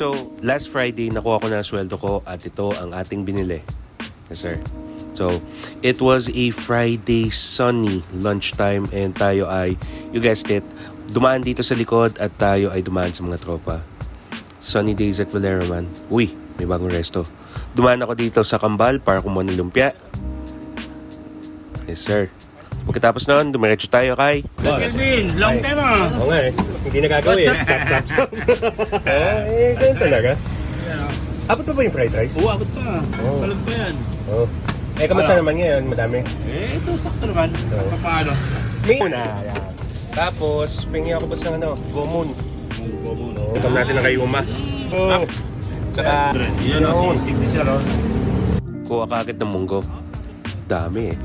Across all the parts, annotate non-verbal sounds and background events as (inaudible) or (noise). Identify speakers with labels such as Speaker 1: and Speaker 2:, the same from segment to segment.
Speaker 1: So, last Friday, nakuha ko na sweldo ko at ito ang ating binili. Yes, sir. So, it was a Friday sunny lunchtime and tayo ay, you guessed it, dumaan dito sa likod at tayo ay dumaan sa mga tropa. Sunny days at Valero man. Uy, may bagong resto. Dumaan ako dito sa Kambal para kumuha ng lumpia. Yes, sir. Pagkatapos noon, dumiretso tayo kay...
Speaker 2: Kelvin, long time ah.
Speaker 1: Oo nga eh. Hindi nagagawin. Chop, chop. Oo, (laughs) eh, ganun talaga. Abot pa ba yung fried rice?
Speaker 2: Oo, abot pa.
Speaker 1: Oo.
Speaker 2: Palag pa yan.
Speaker 1: Oo. Eh, kamusta naman ngayon? Madami.
Speaker 2: Eh, ito sakto naman.
Speaker 1: Oo.
Speaker 2: Paano?
Speaker 1: May na. Yan. Tapos, pingi ako basta ng ano, Gomon.
Speaker 2: Munggo mo, no?
Speaker 1: Utom natin ng kayuma. Oo. Tsaka,
Speaker 2: Yan
Speaker 1: Oo.
Speaker 2: ang sisig ni Sir, oh.
Speaker 1: kuha ka agad ng munggo. Dami eh.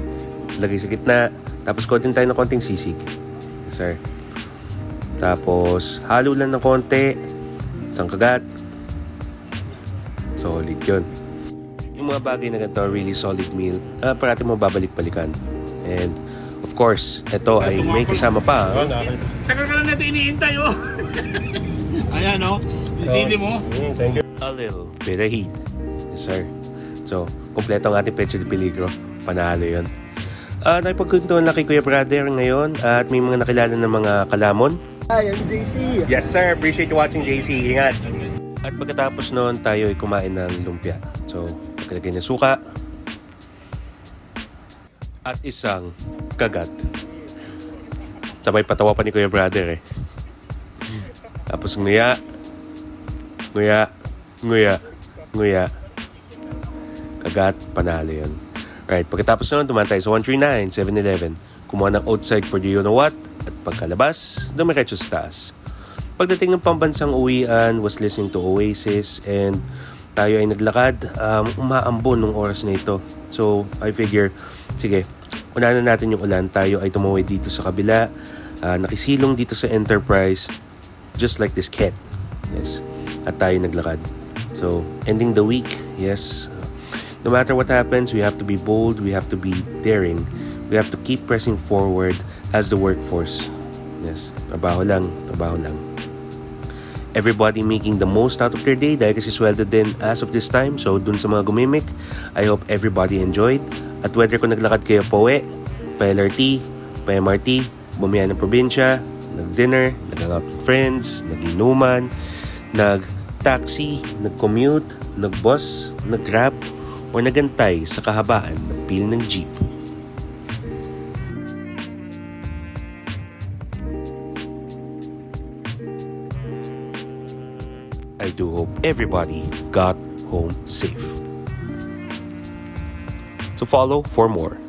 Speaker 1: Lagay sa gitna. Tapos kontin tayo ng konting sisig. Sir. Tapos, halo lang ng konti. Isang kagat. Solid yun. Yung mga bagay na ganito, really solid meal. Ah, parati mo babalik-balikan. And, of course, ito ay may kasama pa. ah.
Speaker 2: Tagal ka na natin iniintay, oh. (laughs) Ayan, oh. Yung sili mo.
Speaker 1: Mm, thank you. A little bit of heat. Yes, sir. So, kompleto ang ating pecho de peligro. Panalo yun. Uh, nakipagkuntuan lang kay Kuya Brother ngayon at may mga nakilala ng mga kalamon.
Speaker 3: Hi, I'm JC.
Speaker 1: Yes, sir. Appreciate you watching, JC. Ingat. At pagkatapos noon, tayo ay kumain ng lumpia. So, pagkalagay ng suka at isang kagat. Sabay patawa pa ni Kuya Brother eh. Tapos nguya, nguya, nguya, nguya. Kagat, panalo yun. Right, pagkatapos noon, dumaan tayo sa 139, 7-Eleven. Kumuha ng outside for the you know what. At pagkalabas, dumiretso sa taas. Pagdating ng pambansang uwian, was listening to Oasis and tayo ay naglakad, um, umaambon nung oras na ito. So, I figure, sige, unahan na natin yung ulan. Tayo ay tumawid dito sa kabila, ah, nakisilong dito sa Enterprise, just like this cat. Yes. At tayo naglakad. So, ending the week, yes. No matter what happens, we have to be bold, we have to be daring. We have to keep pressing forward as the workforce. Yes. Trabaho lang, trabaho lang. Everybody making the most out of their day dahil kasi sweldo din as of this time. So, dun sa mga gumimik, I hope everybody enjoyed. At whether kung naglakad kayo pa uwi, pa LRT, pa MRT, bumiyan ng probinsya, nag-dinner, nag-hangout with friends, nag-inuman, nag-taxi, nag-commute, nag-bus, nag-grab, o nagantay sa kahabaan ng pil ng jeep. I do hope everybody got home safe. So follow for more.